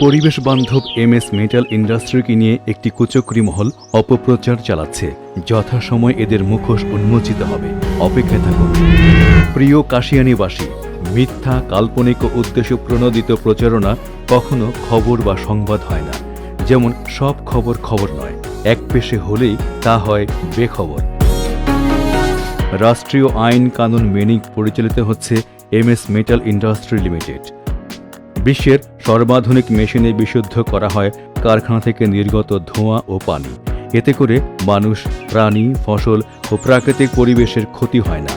পরিবেশ বান্ধব M S metal ইন্ডাস্ট্রিকে নিয়ে একটি কুচক্রী মহল অপপ্রচার চালাচ্ছে। যথাসময় এদের মুখোশ উন্মোচিত হবে। অপেক্ষায় থাকুন। প্রিয় কাশিয়ানিবাসী, মিথ্যা, কাল্পনিক ও উদ্দেশ্য প্রণোদিত প্রচারণা কখনো খবর বা সংবাদ হয় না। যেমন, সব খবর খবর নয়। এক পেশে হলেই তা হয় বেখবর। রাষ্ট্রীয় আইন কানুন মেনেই পরিচালিত হচ্ছে M S metal industry limited. বিশ্বের সর্বাধুনিক মেশিনে বিশুদ্ধ করা হয় কারখানা থেকে নির্গত ধোঁয়া ও পানি। এতে করে মানুষ, প্রাণী, ফসল ও প্রাকৃতিক পরিবেশের ক্ষতি হয় না।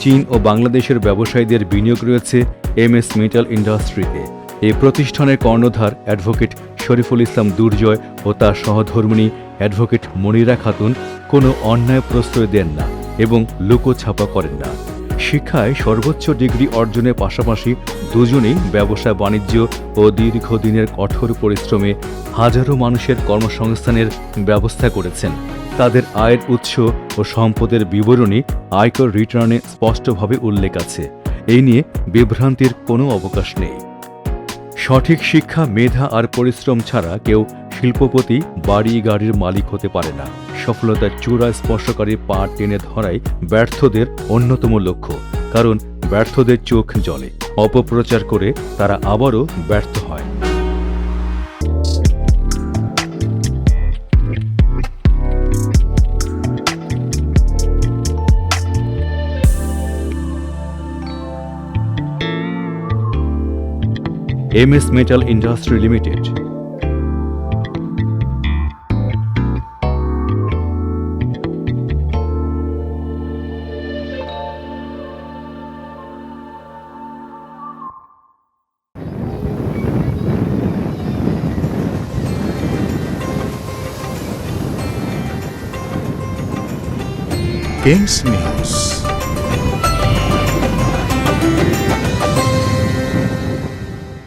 চীন ও বাংলাদেশের ব্যবসায়ীদের বিনিয়োগ রয়েছে এম এস মেটাল ইন্ডাস্ট্রিতে। এই প্রতিষ্ঠানের কর্ণধার অ্যাডভোকেট শরীফুল ইসলাম দুর্জয় ও তার সহধর্মিণী অ্যাডভোকেট মনিরা খাতুন কোনো অন্যায় প্রশ্রয় দেন না এবং লুকোছাপা করেন না। শিক্ষায় সর্বোচ্চ ডিগ্রি অর্জনের পাশাপাশি দুজনেই ব্যবসা, বাণিজ্য ও দীর্ঘদিনের কঠোর পরিশ্রমে হাজারো মানুষের কর্মসংস্থানের ব্যবস্থা করেছেন। তাদের আয়ের উৎস ও সম্পদের বিবরণী আয়কর রিটার্নে স্পষ্টভাবে উল্লেখ আছে। এই নিয়ে বিভ্রান্তির কোনো অবকাশ নেই। সঠিক শিক্ষা, মেধা আর পরিশ্রম ছাড়া কেউ শিল্পপতি বাড়ি গাড়ির মালিক হতে পারে না। সফলতার চূড়া স্পর্শকারী পা টেনে ধরাই ব্যর্থদের অন্যতম লক্ষ্য। কারণ ব্যর্থদের চোখ জলে। অপপ্রচার করে তারা আবারও ব্যর্থ হয়। M S metal industry limited Cães News.